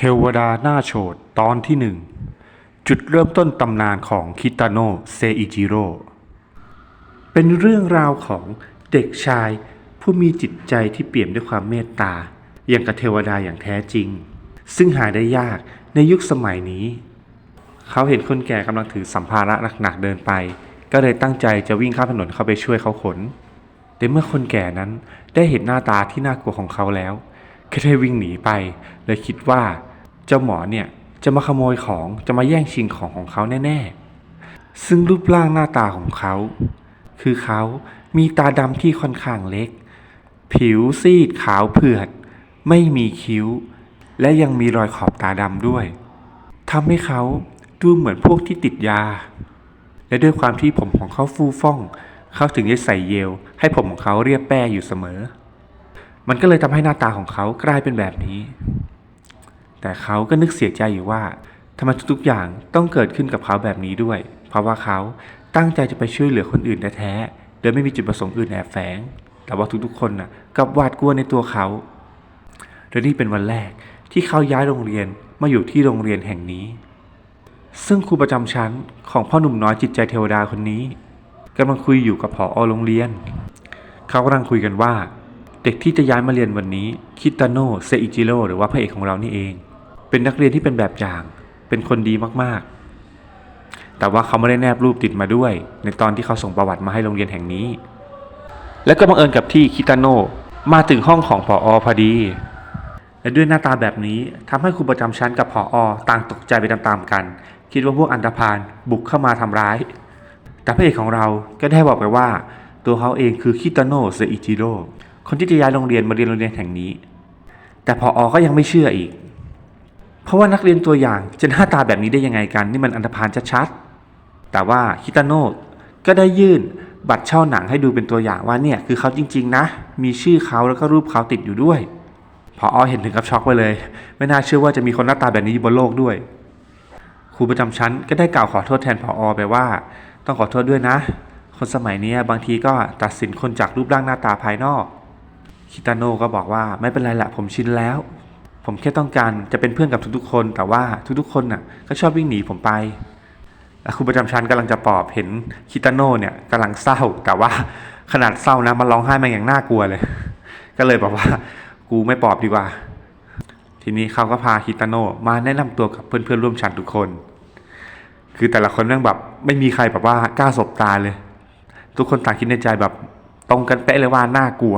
เทวดาหน้าโฉดตอนที่หนึ่งจุดเริ่มต้นตำนานของคิตาโนเซอิจิโร่เป็นเรื่องราวของเด็กชายผู้มีจิตใจที่เปี่ยมด้วยความเมตตา อย่างกับเทวดาอย่างแท้จริง ซึ่งหาได้ยากในยุคสมัยนี้ เขาเห็นคนแก่กำลังถือสัมภาระหนักๆเดินไป ก็เลยตั้งใจจะวิ่งข้ามถนนเข้าไปช่วยเขาขนแต่เมื่อคนแก่นั้นได้เห็นหน้าตาที่น่ากลัวของเขาแล้ว ก็ได้วิ่งหนีไปเลยคิดว่าเจ้าหมอเนี่ยจะมาขโมยของจะมาแย่งชิงของของเขาแน่ๆ ซึ่งรูปร่างหน้าตาของเขา คือเขามีตาดำที่ค่อนข้างเล็ก ผิวซีดขาวเผือด ไม่มีคิ้ว และยังมีรอยขอบตาดำด้วยทำให้เขาดูเหมือนพวกที่ติดยา และด้วยความที่ผมของเขาฟูฟ่อง เขาถึงได้ใส่เยล ให้ผมของเขาเรียบแป้อยู่เสมอ มันก็เลยทำให้หน้าตาของเขากลายเป็นแบบนี้ แต่เขาก็นึกเสียใจอยู่ว่าทำไมทุกๆอย่างต้องเกิดขึ้นกับเขาแบบนี้ด้วย เพราะว่าเขาตั้งใจจะไปช่วยเหลือคนอื่นแท้ๆโดยไม่มีจุดประสงค์อื่นแอบแฝง แต่ว่าทุกๆคนน่ะกลับหวาดกลัวในตัวเขาและนี่เป็นวันแรกที่เขาย้ายโรงเรียนมาอยู่ที่โรงเรียนแห่งนี้ ซึ่งครูประจำชั้นของพ่อหนุ่มน้อยจิตใจเทวดาคนนี้กำลังคุยอยู่กับผอโรงเรียน เขากำลังคุยกันว่า เด็กที่จะย้ายมาเรียนวันนี้คิตาโนะเซอิจิโร่หรือว่าพระเอกของเรานี่เอง เป็นนักเรียนที่เป็นแบบอย่าง เป็นคนดีมากๆ แต่ว่าเขาไม่ได้แนบรูปติดมาด้วย ในตอนที่เขาส่งประวัติมาให้โรงเรียนแห่งนี้ และก็บังเอิญกับที่คิตาโนะมาถึงห้องของผออพอดี และด้วยหน้าตาแบบนี้ทำให้ครูประจำชั้นกับผออต่างตกใจไปตามๆกัน คิดว่าพวกอันธพาลบุกเข้ามาทำร้าย แต่พระเอกของเราก็ได้บอกไปว่า ตัวเขาเองคือคิตาโนะเซอิจิโร่ คนที่จะย้ายโรงเรียนมาเรียนโรงเรียนแห่งนี้ แต่พออก็ยังไม่เชื่ออีก เพราะว่านักเรียนตัวอย่างจะหน้าตาแบบนี้ได้ยังไงกันนี่มันอันธพาลชัดๆ แต่ว่าคิตาโนะก็ได้ยื่นบัตรเช่าหนังให้ดูเป็นตัวอย่างว่าเนี่ยคือเขาจริง ๆ นะ มีชื่อเขาแล้วก็รูปเขาติดอยู่ด้วยพออเห็นถึงกับช็อกไปเลย ไม่น่าเชื่อว่าจะมีคนหน้าตาแบบนี้บนโลกด้วย ครูประจำชั้นก็ได้กล่าวขอโทษแทนพออไปว่า ต้องขอโทษด้วยนะ คนสมัยนี้บางทีก็ตัดสินคนจากรูปร่างหน้าตาภายนอก คิตาโน่ก็บอกว่าไม่เป็นไรแหละผมชินแล้ว ผมแค่ต้องการจะเป็นเพื่อนกับทุกๆคน แต่ว่าทุกๆคนน่ะก็ชอบวิ่งหนีผมไปแล้วครูประจำชั้นกำลังจะปอบเห็นคิตาโน่เนี่ยกำลังเศร้า แต่ว่าขนาดเศร้านะมันร้องไห้มาอย่างน่ากลัวเลย ก็เลยบอกว่ากูไม่ปอบดีกว่า ทีนี้เขาก็พาคิตาโน่มาแนะนำตัวกับเพื่อนๆร่วมชั้นทุกคน คือแต่ละคนแม่งแบบไม่มีใครแบบว่ากล้าสบตาเลย ทุกคนต่างคิดในใจแบบตรงกันเป๊ะเลยว่าน่ากลัว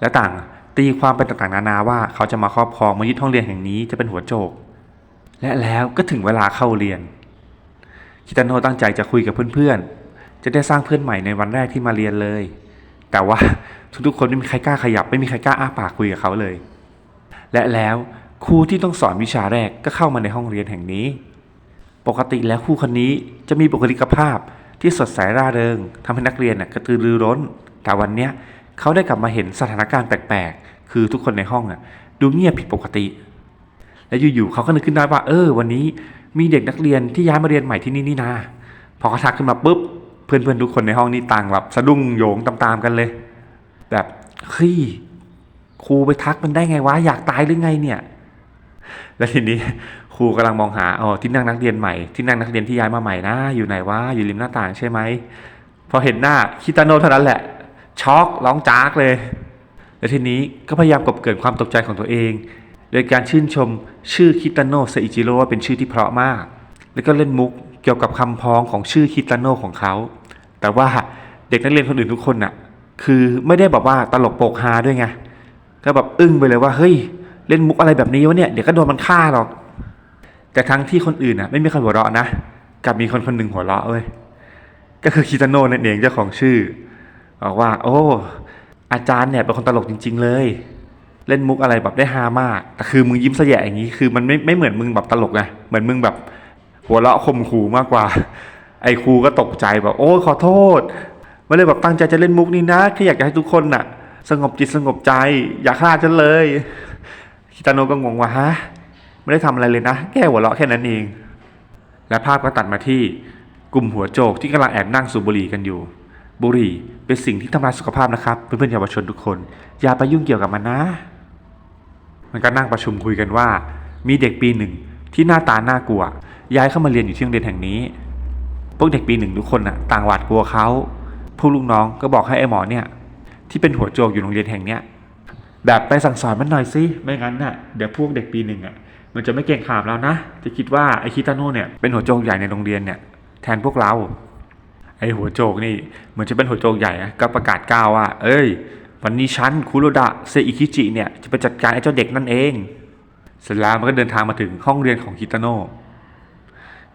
และต่างตีความเป็นต่างๆนานาว่าเขาจะมาครอบครองมายึดห้องเรียนแห่งนี้จะเป็นหัวโจก และแล้วก็ถึงเวลาเข้าเรียน คิตาโนตั้งใจจะคุยกับเพื่อนๆ จะได้สร้างเพื่อนใหม่ในวันแรกที่มาเรียนเลย แต่ว่าทุกๆคนไม่มีใครกล้าขยับไม่มีใครกล้าอ้าปากคุยกับเขาเลย และแล้วครูที่ต้องสอนวิชาแรกก็เข้ามาในห้องเรียนแห่งนี้ ปกติแล้วครูคนนี้จะมีบุคลิกภาพที่สดใสร่าเริงทำให้นักเรียนน่ะกระตือรือร้น แต่วันเนี้ย เขาได้กลับมาเห็นสถานการณ์แปลกๆ คือทุกคนในห้องอะ ดูเงียบผิดปกติ และอยู่ๆเขาก็นึกขึ้นได้ว่า เออ วันนี้มีเด็กนักเรียนที่ย้ายมาเรียนใหม่ที่นี่นี่นาพอเขาทักขึ้นมาปุ๊บเพื่อนๆทุกคนในห้องนี่ต่างแบบสะดุ้งโยงตามๆกันเลย แบบเฮ้ยครูไปทักมันได้ไงวะอยากตายหรือไงเนี่ย แล้วทีนี้ครูกำลังมองหาอ๋อที่นั่งนักเรียนใหม่ที่นั่งนักเรียนที่ย้ายมาใหม่นะอยู่ไหนวะอยู่ริมหน้าต่างใช่ไหมพอเห็นหน้าคิตาโนเท่านั้นแหละ ช็อกร้องจากเลย แล้วทีนี้ก็พยายามกบเกลื่อนความตกใจของตัวเอง โดยการชื่นชมชื่อคิตาโนะเซอิจิโร่ว่าเป็นชื่อที่เพราะมาก แล้วก็เล่นมุกเกี่ยวกับคำพ้องของชื่อคิตาโนะของเขา แต่ว่าเด็กนักเรียนคนอื่นทุกคนน่ะ คือไม่ได้แบบว่าตลกโปกฮาด้วยไง ก็แบบอึ้งไปเลยว่าเฮ้ยเล่นมุกอะไรแบบนี้วะเนี่ยเดี๋ยวก็โดนมันฆ่าหรอก แต่ทั้งที่คนอื่นน่ะไม่มีใครหัวเราะนะ กลับมีคนคนหนึ่งหัวเราะเว้ย ก็คือคิตาโนะนั่นเองเจ้าของชื่อ บอกว่า โอ้ อาจารย์เนี่ยเป็นคนตลกจริง ๆ เลย เล่นมุกอะไรแบบได้ฮามาก แต่คือมึงยิ้มแสยะอย่างนี้คือมันไม่ไม่เหมือนมึงแบบตลกไงเหมือนมึงแบบ หัวเราะข่มขู่มากกว่า ไอ้ครูก็ตกใจแบบโอ้ขอโทษไม่เลยแบบตั้งใจจะเล่นมุกนี้นะแค่อยากจะให้ทุกคนน่ะ สงบจิตสงบใจ อย่าฆ่าฉันเลยคิตาโนก็งงว่าฮะไม่ได้ทำอะไรเลยนะ แค่หัวเราะแค่นั้นเอง และภาพก็ตัดมาที่กลุ่มหัวโจกที่กำลังแอบนั่งสูบบุหรี่กันอยู่ บุหรี่เป็นสิ่งที่ทำลายสุขภาพนะครับ เพื่อนๆเยาวชนทุกคน อย่าไปยุ่งเกี่ยวกับมันนะ มันก็นั่งประชุมคุยกันว่า มีเด็กปีหนึ่งที่หน้าตาน่ากลัว ย้ายเข้ามาเรียนอยู่ที่โรงเรียนแห่งนี้ พวกเด็กปีหนึ่งทุกคนน่ะต่างหวาดกลัวเขาพวกลูกน้องก็บอกให้ไอ้หมอเนี่ย ที่เป็นหัวโจกอยู่โรงเรียนแห่งเนี้ยแบบไปสั่งสอนมันหน่อยสิไม่งั้นน่ะเดี๋ยวพวกเด็กปีหนึ่งอะมันจะไม่เก่งขามแล้วนะ จะคิดว่าไอคิตาโน่เนี่ยเป็นหัวโจกใหญ่ในโรงเรียนเนี่ยแทนพวกเรา ไอหัวโจกนี่เหมือนจะเป็นหัวโจกใหญ่อะก็ประกาศก้าวว่า เอ้ย วันนี้ฉันคุโรดะเซอิคิจิเนี่ยจะไปจัดการไอ้เจ้าเด็กนั่นเอง เสร็จแล้วมันก็เดินทางมาถึงห้องเรียนของคิตาโน่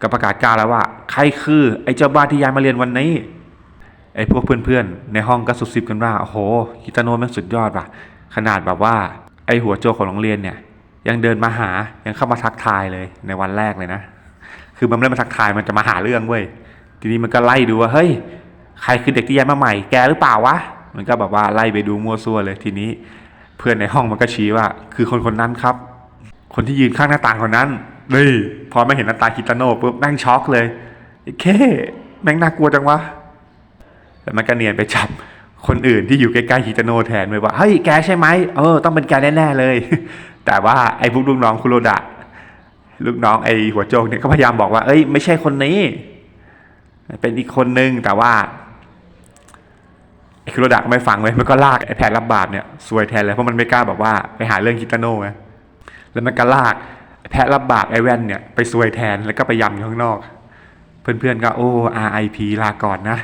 ก็ประกาศก้าวแล้วว่า ใครคือไอ้เจ้าบ้าที่ย้ายมาเรียนวันนี้ไอ้พวกเพื่อนๆ ในห้องก็สุบซิบกันว่าโอ้โหคิตาโนะแม่งสุดยอดว่ะ ขนาดแบบว่าไอ้หัวโจกของโรงเรียนเนี่ย ยังเดินมาหายังเข้ามาทักทายเลยในวันแรกเลยนะ คือมันไม่ได้มาทักทายมันจะมาหาเรื่องเว้ย ทีนี้มันก็ไล่ดูว่าเฮ้ยใครคือเด็กที่ย้ายมาใหม่แกหรือเปล่าวะมันก็แบบว่าไล่ไปดูมั่วซั่วเลยทีนี้ เพื่อนในห้องมันก็ชี้ว่า คือคนคนนั้นครับ คนที่ยืนข้างหน้าต่างคนนั้นนี่พอไมาเห็นหน้าตาคิตาโน่ปุ๊บแม่งช็อกเลยไอ้เคแม่งน่ากลัวจังวะแล้วมันก็เนียนไปจับคนอื่นที่อยู่ใกล้ๆฮิตาโนะแทนเลยว่าเฮ้ยแกใช่ไหมเออต้องเป็นแกแน่ๆเลย แต่ว่าไอ้พวกลูกน้องคุโรดะลูกน้องไอ้หัวโจกเนี่ยก็พยายามบอกว่าเอ้ยไม่ใช่คนนี้ เป็นอีกคนนึงแต่ว่าไอ้คุโรดะก็ไม่ฟังเลยมันก็ลากไอ้แผนรับบาปเนี่ยซวยแทนเลยเพราะมันไม่กล้าแบบว่าไปหาเรื่องฮิตาโนะไงแล้วมันก็ลากแพะรับบาปไอ้แว่นเนี่ยไปซวยแทนแล้วก็ไปยำอยู่ข้างนอก เพื่อนๆก็โอ้ RIP ลาก่อนนะ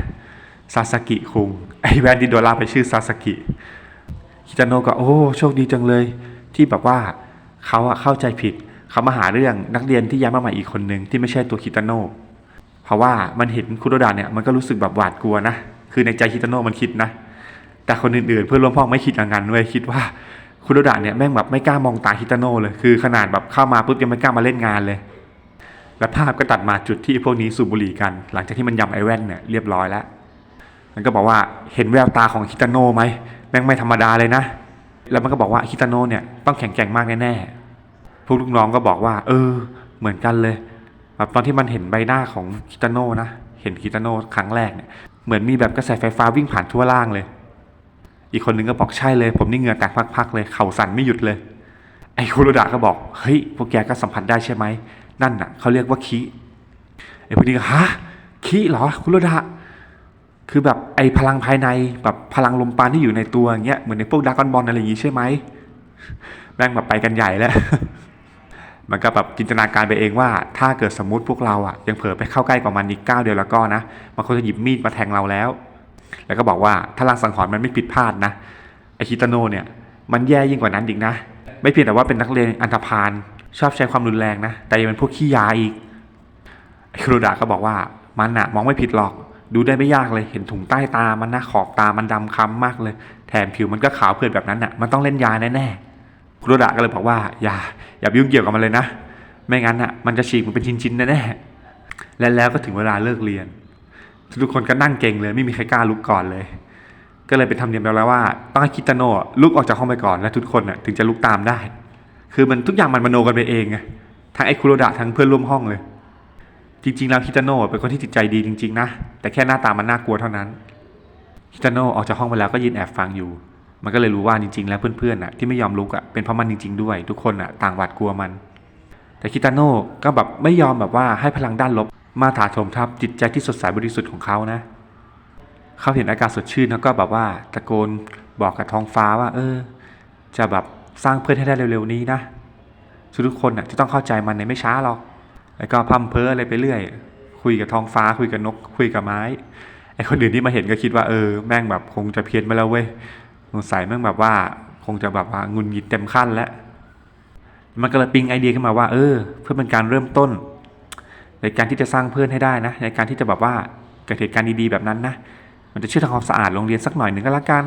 ซาสกิคุงไอแวนที่โดนลากไปชื่อซาสกิคิตาโนะก็โอ้โชคดีจังเลย ที่แบบว่าเขาอะเข้าใจผิดเขามาหาเรื่องนักเรียนที่ย้ายมาใหม่อีกคนนึงที่ไม่ใช่ตัวคิตาโนะเพ ราะว่ามันเห็นคุโรดะเนี่ยมันก็รู้สึกแบบหวาดกลัวนะคือในใจคิตาโนะมันคิดนะ แต่คนอื่นๆ เพื่อนร่วมห้องไม่คิดอย่างนั้นเว้ยคิดว่าคุโรดะเนี่ยแม่งแบบไม่กล้ามองตาคิตาโนะเลยคือขนาดแบบเข้ามาปุ๊บยังไม่กล้ามาเล่นงานเลย และภาพก็ตัดมาจุดที่พวกนี้สูบบุหรี่กัน หลังจากที่มันยำไอแว่นเนี่ยเรียบร้อยแล้วมันก็บอกว่าเห็นแววตาของคิตาโนะไหมแม่งไม่ธรรมดาเลยนะแล้วมันก็บอกว่าคิตาโนะเนี่ยต้องแข็งแกร่งมากแน่ๆพวกลูกน้องก็บอกว่า เออ เหมือนกันเลย แบบตอนที่มันเห็นใบหน้าของคิตาโนะนะ เห็นคิตาโนะครั้งแรกเนี่ย เหมือนมีแบบกระแสไฟฟ้าวิ่งผ่านทั่วล่างเลย อีกคนนึงก็บอกใช่เลย ผมนี่เหงื่อแตกพักๆเลย เข่าสั่นไม่หยุดเลย ไอ้คุโรดะก็บอก เฮ้ย พวกแกก็สัมผัสได้ใช่ไหม นั่นน่ะเขาเรียกว่าคิไอ้พวกนี้ก็ฮะคิเหรอ คุโรดะ คือแบบไอ้พลังภายในแบบพลังลมปราณที่อยู่ในตัวอย่างเงี้ย เหมือนในพวกดากอนบอลอะไรอย่างงี้ใช่ไหมแม่งแบบไปกันใหญ่แล้ว มันก็แบบจินตนาการไปเองว่า ถ้าเกิดสมมติพวกเราอะยังเผลอไปเข้าใกล้กว่ามันอีกก้าวเดียวแล้วก็นะมันคงจะหยิบมีดมาแทงเราแล้ว แล้วก็บอกว่าถ้าลางสังหรณ์มันไม่ผิดพลาดนะไอคิตโนเนี่ยมันแย่ยิ่งกว่านั้นอีกนะ ไม่เพียงแต่ว่าเป็นนักเรียนอันธพาลชอบใช้ความรุนแรงนะ แต่ยังเป็นพวกขี้ยาอีกไอครูดาก็บอกว่ามันอะมองไม่ผิดหรอกดูได้ไม่ยากเลยเห็นถุงใต้ตามันนะขอบตามันดำค้ำมากเลย แถมผิวมันก็ขาวเพื่อนแบบนั้นอะมันต้องเล่นยาแน่ๆ คุโรดาก็เลยบอกว่าอย่าอย่าไปยุ่งเกี่ยวกับมันเลยนะ ไม่งั้นอะมันจะฉีกมันเป็นชิ้นๆแน่ๆและแล้วก็ถึงเวลาเลิกเรียน ทุกคนก็นั่งเก่งเลยไม่มีใครกล้าลุกก่อนเลย ก็เลยเป็นธรรมเนียมแล้วว่าต้องให้คิตาโนะลุกออกจากห้องไปก่อนแล้วทุกคนน่ะถึงจะลุกตามได้ คือมันทุกอย่างมันมโนกันไปเองไงทั้งไอ้คุโรดะทั้งเพื่อนร่วมห้องเลย จริง ๆ แล้วคิตาโนะเป็นคนที่จิตใจดีจริง ๆ นะแต่แค่หน้าตามันน่ากลัวเท่านั้นคิตาโนะออกจากห้องไปแล้วก็ยืนแอบฟังอยู่ มันก็เลยรู้ว่าจริงๆ แล้วเพื่อนๆน่ะที่ไม่ยอมลุกอะเป็นเพราะมันจริง ๆ ด้วย ทุกคนอะต่างหวาดกลัวมัน แต่คิตาโนะก็แบบไม่ยอมแบบว่าให้พลังด้านลบ มาถาโถมทับจิตใจที่สดใสบริสุทธิ์ของเขานะเขาเห็นอากาศสดชื่นแล้วก็แบบว่าตะโกนบอกกับท้องฟ้าว่า เออ จะแบบสร้างเพื่อนให้ได้เร็วๆนี้นะทุกคนน่ะจะต้องเข้าใจมันในไม่ช้าหรอกแล้วก็พัมเพออะไรไปเรื่อย คุยกับท้องฟ้าคุยกับนก คุยกับไม้ไอคนอื่นที่มาเห็นก็คิดว่าเออแม่งแบบคงจะเพี้ยนไปแล้วเว้ย สงสัยแม่งแบบว่า คงจะแบบว่างุนงิดเต็มขั้นแล้ว มันก็เลยปิ๊งไอเดียขึ้นมาว่า เออ เพื่อเป็นการเริ่มต้น ในการที่จะสร้างเพื่อนให้ได้นะ ในการที่จะแบบว่าเกิดเหตุการณ์ดีๆแบบนั้นนะมันจะช่วยทำความสะอาดโรงเรียนสักหน่อยหนึ่งก็แล้วกัน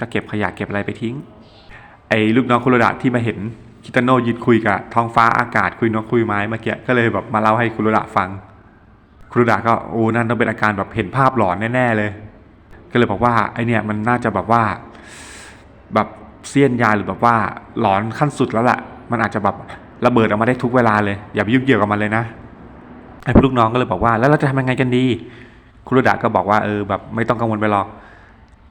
ก็เก็บขยะเก็บอะไรไปทิ้ง ไอ้ลูกน้องคุโรดะที่มาเห็นคิตาโนยืนคุยกับท้องฟ้าอากาศคุยนกคุยไม้เมื่อกี้ก็เลยแบบมาเล่าให้คุโรดะฟังคุโรดะก็โอ้นั่นต้องเป็นอาการแบบเห็นภาพหลอนแน่ๆเลย ก็เลยบอกว่าไอเนี่ยมันน่าจะแบบว่า แบบเสี้ยนยาหรือแบบว่าหลอนขั้นสุดแล้วแหละมันอาจจะแบบระเบิดออกมาได้ทุกเวลาเลย อย่าไปยุ่งเกี่ยวกับมันเลยนะไอ้พวกลูกน้องก็เลยบอกว่า แล้วเราจะทำยังไงกันดี คุโรดะก็บอกว่าเออแบบไม่ต้องกังวลไปหรอก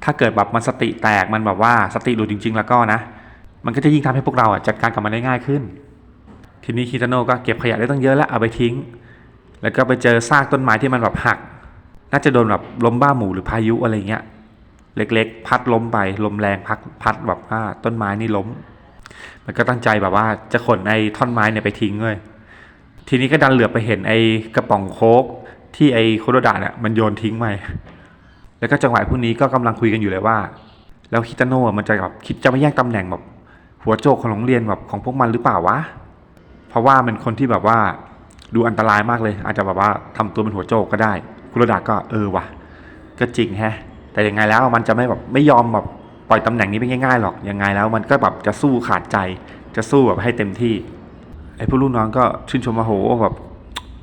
ถ้าเกิดแบบมันสติแตกมันแบบว่าสติหลุดจริง ๆ แล้วก็นะ มันก็จะยิ่งทำให้พวกเราอะจัดการกับมันได้ง่ายขึ้น ทีนี้คิตาโนะก็เก็บขยะได้ตั้งเยอะแล้วเอาไปทิ้ง แล้วก็ไปเจอซากต้นไม้ที่มันแบบหัก น่าจะโดนแบบลมบ้าหมูหรือพายุอะไรเงี้ย เล็กๆ พัดล้มไปลมแรงพัดพัดแบบว่าต้นไม้นี่ล้ม มันก็ตั้งใจแบบว่าจะขนไอ้ท่อนไม้เนี่ยไปทิ้งเลยทีนี้ก็ดันเหลือไปเห็นไอ้กระป๋องโค้กที่ไอ้โคโรดะเนี่ยมันโยนทิ้งไปแล้วก็จังหวะพวกนี้ก็กำลังคุยกันอยู่เลยว่า แล้วคิตาโนะมันจะแบบคิดจะไม่แย่งตำแหน่งแบบหัวโจกของโรงเรียนแบบของพวกมันหรือเปล่าวะเพราะว่ามันคนที่แบบว่าดูอันตรายมากเลย อาจจะแบบว่าทำตัวเป็นหัวโจกก็ได้ คุโรดะก็เออวะก็จริงแฮะ แต่ยังไงแล้วมันจะไม่แบบไม่ยอมแบบปล่อยตำแหน่งนี้ไปง่ายๆหรอกยังไงแล้วมันก็แบบจะสู้ขาดใจ จะสู้แบบให้เต็มที่ไอ้พวกลูกน้องก็ชื่นชมว่าโหแบบ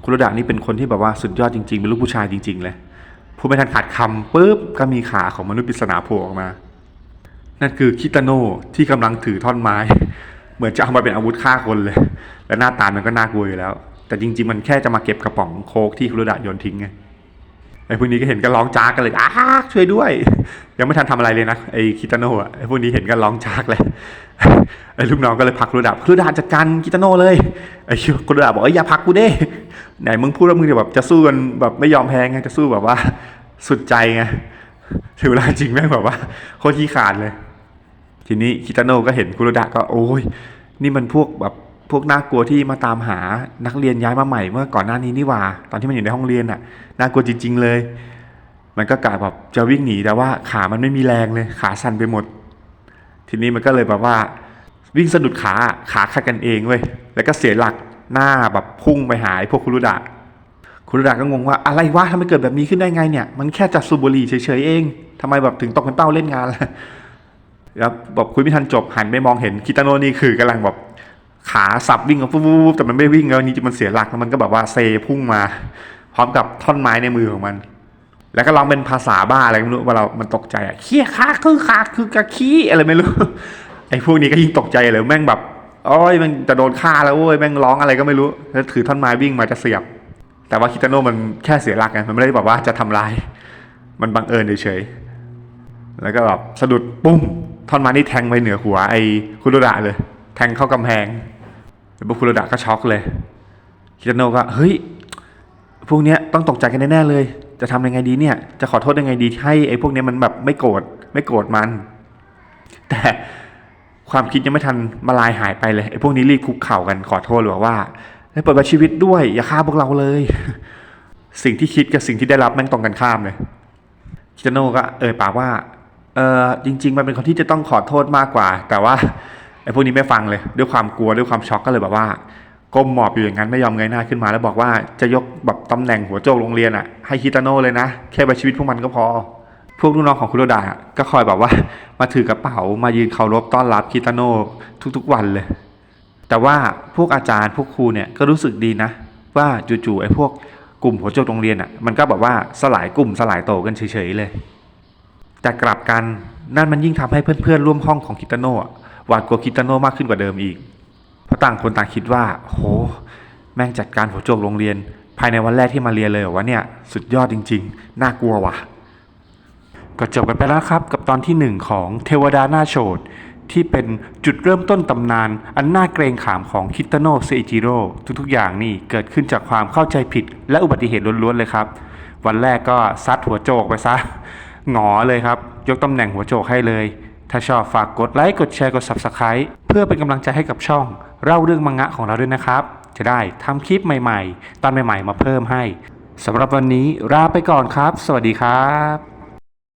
คุโรดะนี่เป็นคนที่แบบว่าสุดยอดจริงๆเป็นลูกผู้ชายจริง ๆ เลยพูดไม่ทันขาดคำปุ๊บก็มีขาของมนุษย์ปริศนาโผล่ออกมา นั่นคือคิตาโนะที่กำลังถือท่อนไม้ เหมือนจะเอามาเป็นอาวุธฆ่าคนเลย และหน้าตามันก็น่ากลัวอยู่แล้ว แต่จริง ๆ มันแค่จะมาเก็บกระป๋องโคกที่คุโรดะโยนทิ้งไง อ้พวกนี้ก็เห็นก็ร้องจากกันเลยอ้าช่วยด้วย ยังไม่ทันทำอะไรเลยนะไอ้คิตาโนะไอ้พวกนี้เห็นก็ร้องจากเลยไอ้ลูกน้องก็เลยผลักคุโรดะคุโรดะจัดการคิตาโนะเลยไอ้คุโรดะบอกเอ้ยอย่าผลักกูเด้ไหนมึงพูดว่ามึงจะแบบจะสู้กันแบบไม่ยอมแพ้ไงจะสู้แบบว่า สุดใจไงถึงเวลาจริงแม่งแบบว่าโคตรขี้ขาดเลย ทีนี้คิตาโนะก็เห็นคุโรดะก็โอ้ยนี่มันพวกแบบ พวกน่ากลัวที่มาตามหานักเรียนย้ายมาใหม่เมื่อก่อนหน้านี้นี่ว่า ตอนที่มันอยู่ในห้องเรียนน่ะน่ากลัวจริง ๆ เลย มันก็กะแบบจะวิ่งหนีแต่ว่าขามันไม่มีแรงเลย ขาสั่นไปหมด ทีนี้มันก็เลยแบบว่า วิ่งสะดุดขาขาขัดกันเองเว้ยแล้วก็เสียหลักหน้าแบบพุ่งไปหายพวกคุรุดะคุรุดะก็งงว่าอะไรวะทำไมเกิดแบบนี้ขึ้นได้ไงเนี่ย มันแค่จัดสูบบุหรี่เฉยๆเองทำไมแบบถึงตกเป็นเป้าเล่นงานล่ะแล้วแบบคุยไม่ทันจบหันไปมองเห็นคิตาโนนี่คือกำลังแบบ ขาสับวิ่งกับปุ๊บๆแต่มันไม่วิ่งแล้วนี่มันเสียหลักแล้วมันก็แบบว่าเซพุ่งมา พร้อมกับท่อนไม้ในมือของมัน แล้วก็ร้องเป็นภาษาบ้าอะไรก็ไม่รู้ว่าเรา มันตกใจอะเขี้ยขาคือขาคือกะขี้อะไรไม่รู้ไอ้พวกนี้ก็ยิ่งตกใจเลยแม่งแบบโอ้ยมันจะโดนฆ่าแล้วโว้ยแม่งร้องอะไรก็ไม่รู้แล้วถือท่อนไม้วิ่งมาจะเสียบ แต่ว่าคิตาโนมันแค่เสียหลักไงมันไม่ได้แบบว่าจะทำลาย มันบังเอิญเฉยๆแล้วก็แบบสะดุดปุ้มท่อนไม้นี่แทงไปเหนือหัวไอ้คุโรดะเลย แทงเข้ากำแพง แล้วพวกคุโรดะก็ช็อกเลย คิตาโนะก็เฮ้ยพวกเนี้ยต้องตกใจกันแน่ๆเลย จะทำยังไงดีเนี่ย จะขอโทษยังไงดีให้ไอ้พวกเนี้ยมันแบบไม่โกรธไม่โกรธมัน แต่ความคิดยังไม่ทันมาลายหายไปเลยไอ้พวกนี้รีบคุกเข่ากันขอโทษหรือว่าให้เปิดประชีวิตด้วย อย่าฆ่าพวกเราเลย สิ่งที่คิดกับสิ่งที่ได้รับแม่งตรงกันข้ามเลยคิตาโนะก็เอ่ยปากว่าเออจริง ๆ มันเป็นคนที่จะต้องขอโทษมากกว่า แต่ว่า ไอ้พวกนี้ไม่ฟังเลยด้วยความกลัวด้วยความช็อกก็เลยแบบว่าก้มหมอบอยู่อย่างนั้นไม่ยอมเงยหน้าขึ้นมา แล้วบอกว่าจะยกแบบตำแหน่งหัวโจกโรงเรียนอะให้คิตาโนะเลยนะ แค่ประชีวิตพวกมันก็พอ พวกลูกน้องของคุโรดะอะก็คอยแบบว่า มาถือกระเป๋ามายืนเคารพต้อนรับคิตาโนะทุกๆวันเลย แต่ว่าพวกอาจารย์พวกครูเนี่ยก็รู้สึกดีนะ ว่าจู่ๆไอ้พวกกลุ่มหัวโจกโรงเรียนอะมันก็แบบว่าสลายกลุ่มสลายโตกันเฉยๆเลย แต่กลับกันนั่นมันยิ่งทำให้เพื่อนๆร่วมห้องของคิตาโนะอะ หวาดกลัวคิตาโนะมากขึ้นกว่าเดิมอีก เพราะต่างคนต่างคิดว่า โห แม่งจัดการหัวโจกโรงเรียน ภายในวันแรกที่มาเรียนเลยเหรอวะเนี่ย สุดยอดจริง ๆ น่ากลัวว่ะ ก็จบกันไปแล้วครับ กับตอนที่หนึ่งของเทวดาหน้าโฉดที่เป็นจุดเริ่มต้นตำนาน อันน่าเกรงขามของคิตาโนะเซอิจิโร่ทุกๆอย่างนี่เกิดขึ้นจากความเข้าใจผิด และอุบัติเหตุล้วนๆเลยครับ วันแรกก็ซัดหัวโจกไปซะหงอเลยครับ ยกตำแหน่งหัวโจกให้เลย ถ้าชอบฝากกดไลค์กดแชร์กด Subscribe เพื่อเป็นกำลังใจให้กับช่อง เล่าเรื่องมังงะของเราด้วยนะครับ จะได้ทำคลิปใหม่ ๆ ตอนใหม่ ๆ มาเพิ่มให้สำหรับวันนี้ลาไปก่อนครับ สวัสดีครับ